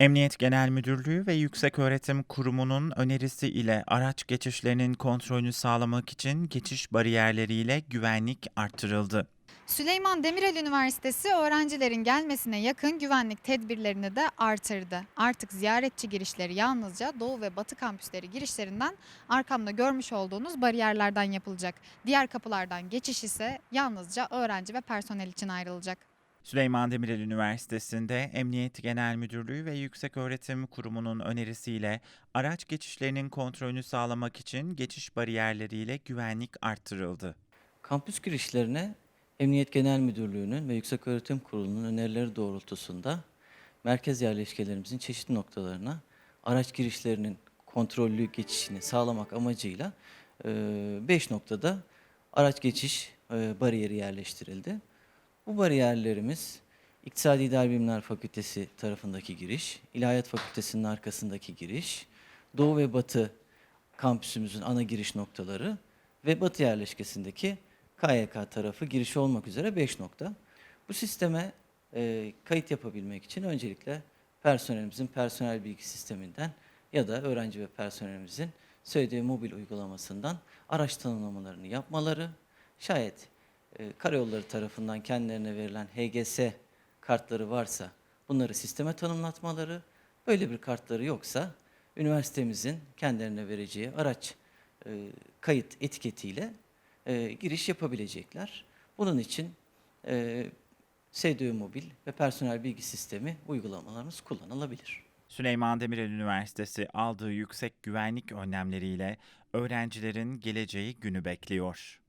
Emniyet Genel Müdürlüğü ve Yükseköğretim Kurumu'nun önerisi ile araç geçişlerinin kontrolünü sağlamak için geçiş bariyerleriyle güvenlik artırıldı. Süleyman Demirel Üniversitesi öğrencilerin gelmesine yakın güvenlik tedbirlerini de artırdı. Artık ziyaretçi girişleri yalnızca Doğu ve Batı kampüsleri girişlerinden arkamda görmüş olduğunuz bariyerlerden yapılacak. Diğer kapılardan geçiş ise yalnızca öğrenci ve personel için ayrılacak. Süleyman Demirel Üniversitesi'nde Emniyet Genel Müdürlüğü ve Yükseköğretim Kurumu'nun önerisiyle araç geçişlerinin kontrolünü sağlamak için geçiş bariyerleriyle güvenlik artırıldı. Kampüs girişlerine Emniyet Genel Müdürlüğü'nün ve Yükseköğretim Kurulu'nun önerileri doğrultusunda merkez yerleşkelerimizin çeşitli noktalarına araç girişlerinin kontrollü geçişini sağlamak amacıyla 5 noktada araç geçiş bariyeri yerleştirildi. Bu bariyerlerimiz İktisadi İdari Bilimler Fakültesi tarafındaki giriş, İlahiyat Fakültesi'nin arkasındaki giriş, Doğu ve Batı kampüsümüzün ana giriş noktaları ve Batı yerleşkesindeki KYK tarafı girişi olmak üzere 5 nokta. Bu sisteme e, kayıt yapabilmek için öncelikle personelimizin personel bilgi sisteminden ya da öğrenci ve personelimizin söylediği mobil uygulamasından araç tanımlamalarını yapmaları, şayet e, karayolları tarafından kendilerine verilen HGS kartları varsa bunları sisteme tanımlatmaları, böyle bir kartları yoksa üniversitemizin kendilerine vereceği araç e, kayıt etiketiyle e, giriş yapabilecekler. Bunun için e, Mobil ve personel bilgi sistemi uygulamalarımız kullanılabilir. Süleyman Demirel Üniversitesi aldığı yüksek güvenlik önlemleriyle öğrencilerin geleceği günü bekliyor.